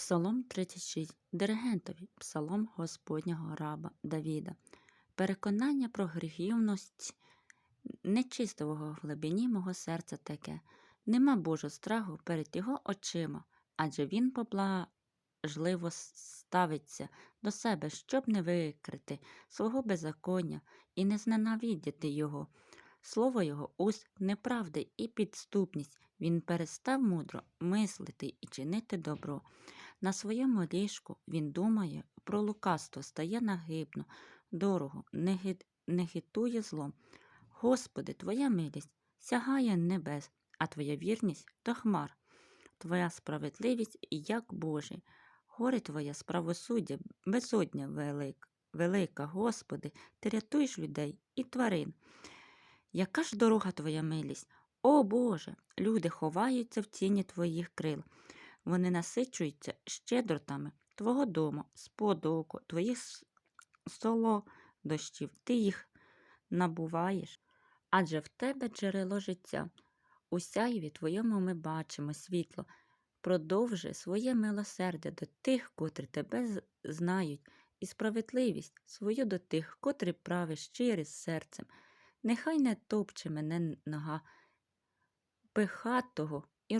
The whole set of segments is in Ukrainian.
Псалом 36. Диригентові. Псалом Господнього раба Давіда. Переконання про гріхівність нечистого в глибині мого серця таке. Нема Божого страху перед його очима, адже він поблажливо ставиться до себе, щоб не викрити свого беззаконня і не зненавидіти його. Слово його уст неправди і підступність. Він перестав мудро мислити і чинити добро. На своєму ліжку він думає про лукавство, стає нагибно, дорого, не, ги- не хитує злом. Господи, Твоя милість сягає небес, а Твоя вірність до хмар. Твоя справедливість як Божий. Горе Твоє правосуддя, безодня велика, велика, Господи, ти рятуєш людей і тварин. Яка ж дорога Твоя милість? О Боже! Люди ховаються в тіні Твоїх крил. Вони насичуються щедротами Твого дому, сподоку, Твоїх солодощів. Ти їх набуваєш. Адже в Тебе джерело життя. У сяйві Твоєму ми бачимо світло. Продовжи своє милосердя до тих, котрі тебе знають, і справедливість свою до тих, котрі правиш щирі з серцем. Нехай не топче мене нога пихатого і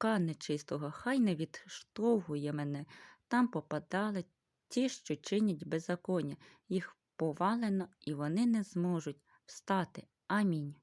рука нечистого, хай не відштовхує мене. Там попадали ті, що чинять беззаконня, їх повалено, і вони не зможуть встати. Амінь.